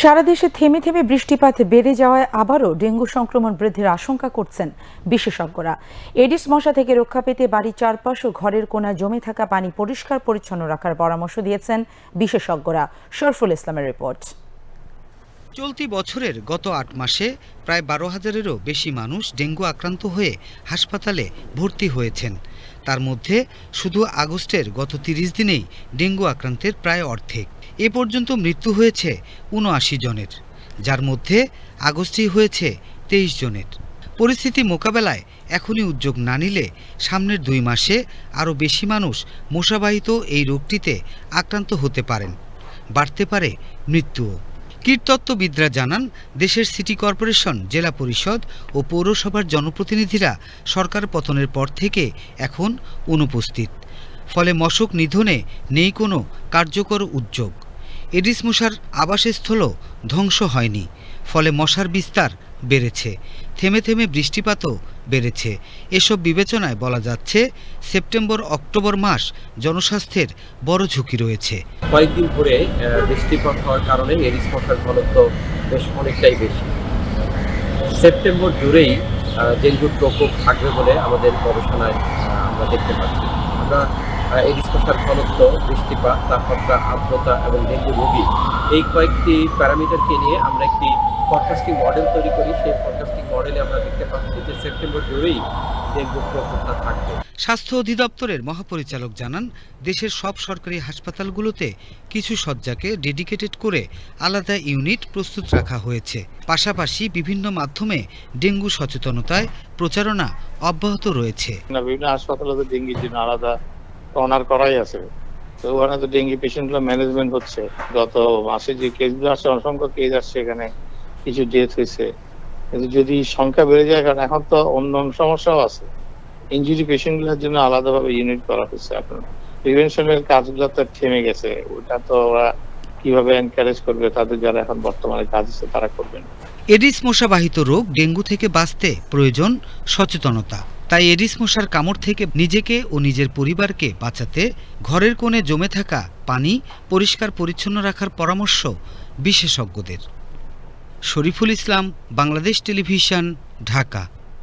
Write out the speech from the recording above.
সারা দেশে থেমে থেমে বৃষ্টিপাত বেড়ে যাওয়ায় আবারও ডেঙ্গু সংক্রমণ বৃদ্ধির আশঙ্কা করছেন বিশেষজ্ঞরা। এডিস মশা থেকে রক্ষা পেতে বাড়ির চারপাশ ও ঘরের কোণায় জমে থাকা পানি পরিষ্কার পরিচ্ছন্ন রাখার পরামর্শ দিয়েছেন বিশেষজ্ঞরা। শরফুল ইসলামের রিপোর্ট। চলতি বছরের গত আট মাসে প্রায় বারো হাজারেরও বেশি মানুষ ডেঙ্গু আক্রান্ত হয়ে হাসপাতালে ভর্তি হয়েছেন। তার মধ্যে শুধু আগস্টের গত তিরিশ দিনেই ডেঙ্গু আক্রান্তের প্রায় অর্ধেক। এ পর্যন্ত মৃত্যু হয়েছে উনআশি জনের, যার মধ্যে আগস্টেই হয়েছে তেইশ জনের। পরিস্থিতি মোকাবেলায় এখনই উদ্যোগ না নিলে সামনের দুই মাসে আরও বেশি মানুষ মশাবাহিত এই রোগটিতে আক্রান্ত হতে পারেন। বাড়তে পারে মৃত্যুও। কীটতত্ত্ববিদরা জানান, দেশের সিটি কর্পোরেশন, জেলা পরিষদ ও পৌরসভার জনপ্রতিনিধিরা সরকার পতনের পর থেকে এখন অনুপস্থিত। ফলে মশক নিধনে নেই কোনো কার্যকর উদ্যোগ। এডিস মশার আবাসস্থলও ধ্বংস হয়নি। ফলে মশার বিস্তার বেড়েছে। থেমে থেমে বৃষ্টিপাতও বেড়েছে। এসব বিবেচনায় বলা যাচ্ছে, সেপ্টেম্বর, অক্টোবর মাস জনস্বাস্থ্যের বড় ঝুঁকি রয়েছে। কয়েকদিন ধরে বৃষ্টিপাত হওয়ার কারণে এরিস মশার ঘনত্ব বেশ অনেকটাই বেশি। সেপ্টেম্বর জুড়েই ডেঙ্গুর প্রকোপ থাকবে বলে আমাদের গবেষণায় আমরা দেখতে পাচ্ছি। আমরা এডিস মশার ঘনত্ব, বৃষ্টিপাত, তাপমাত্রা, আর্দ্রতা এবং ডেঙ্গু রোগী এই কয়েকটি প্যারামিটারকে নিয়ে আমরা একটি ফরকাস্টিং মডেল তৈরি করি সেই ফরকাস্টিং মডেলে আমরা দেখতে পাচ্ছি যে সেপ্টেম্বর জুড়েই ডেঙ্গুর প্রকোপটা থাকবে। স্বাস্থ্য অধিদপ্তরের মহাপরিচালক জানান দেশের সব সরকারি হাসপাতালগুলোতে কিছু শয্যাকে ডেডিকেটেড করে আলাদা ইউনিট প্রস্তুত রাখা হয়েছে। পাশাপাশি বিভিন্ন মাধ্যমে ডেঙ্গু সচেতনতায় প্রচারণা অব্যাহত রয়েছে। না বিভিন্ন হাসপাতালে তো ডেঙ্গির জন্য আলাদা কর্নার করাই আছে। তো ওখানে তো ডেঙ্গি পেশেন্টগুলো ম্যানেজমেন্ট হচ্ছে। গত মাসে যে কেসগুলো আসছে অসংখ্য কেস আসছে এখানে। কিছু ডেথ হয়েছে। কিন্তু যদি সংখ্যা বেড়ে যায়, কারণ এখন তো অন্য সমস্যাও আছে। ইঞ্জুরি পেশেন্টগুলোর জন্য আলাদাভাবে ইউনিট করা হয়েছে আপনার। প্রিভেনশনের কাজগুলো তো থেমে গেছে। ওটা তো ওরা কীভাবে এনকারেজ করবে, তাদের যারা এখন বর্তমানে কাজ আছে, তারা করবেন এডিস মশাবাহিত রোগ ডেঙ্গু থেকে বাঁচতে প্রয়োজন সচেতনতা। তাই এডিস মশার কামড় থেকে নিজেকে ও নিজের পরিবারকে বাঁচাতে ঘরের কোণে জমে থাকা পানি পরিষ্কার পরিচ্ছন্ন রাখার পরামর্শ বিশেষজ্ঞদের। শরীফুল ইসলাম বাংলাদেশ টেলিভিশন ঢাকা।